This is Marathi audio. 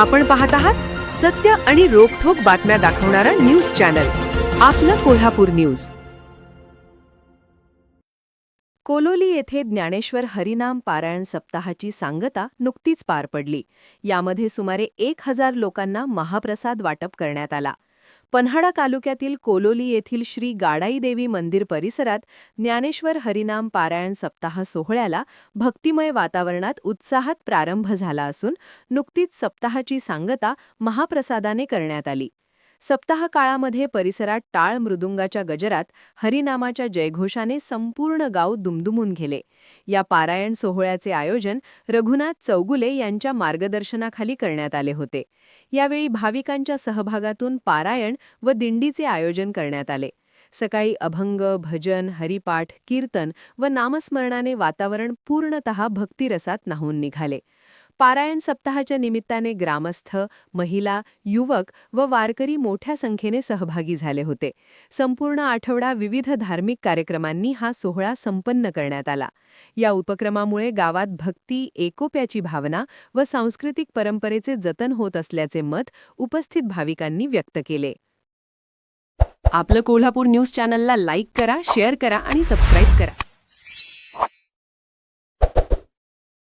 आपण पाहत आहात सत्य आणि रोखठोक बातम्या दाखवणारा न्यूज चॅनल. आपलं कोल्हापूर न्यूज. कोलोली येथे ज्ञानेश्वर हरिनाम पारायण सप्ताहाची सांगता नुकतीच पार पडली. यामध्ये सुमारे एक हजार लोकांना महाप्रसाद वाटप करण्यात आला. पन्हाळा तालुक्यातील कोलोली येथील श्री गाडाई देवी मंदिर परिसरात ज्ञानेश्वर हरिनाम पारायण सप्ताह सोहळ्याला भक्तिमय वातावरणात उत्साहात प्रारंभ झाला असून नुकतीच सप्ताहाची सांगता महाप्रसादाने करण्यात आली. सप्ताह काळामध्ये परिसरात टाळ मृदुंगाच्या गजरात हरिनामाच्या जयघोषाने संपूर्ण गाव दुमदुमून गेले. या पारायण सोहळ्याचे आयोजन रघुनाथ चौगुले यांच्या मार्गदर्शनाखाली करण्यात आले होते. यावेळी भाविकांच्या सहभागातून पारायण व दिंडीचे आयोजन करण्यात आले. सकाळी अभंग भजन हरिपाठ कीर्तन व नामस्मरणाने वातावरण पूर्णतः भक्तिरसात नाहून निघाले. पारायण सप्ताहाच्या निमित्ताने ग्रामस्थ महिला युवक व वारकरी मोठ्या संख्येने सहभागी झाले होते. संपूर्ण आठवडा विविध धार्मिक कार्यक्रमांनी हा सोहळा संपन्न करण्यात आला. या उपक्रमामुळे गावात भक्ती एकोप्याची भावना व सांस्कृतिक परंपरेचे जतन होत असल्याचे मत उपस्थित भाविकांनी व्यक्त केले. आपलं कोल्हापूर न्यूज चॅनलला लाईक करा शेअर करा आणि सबस्क्राईब करा.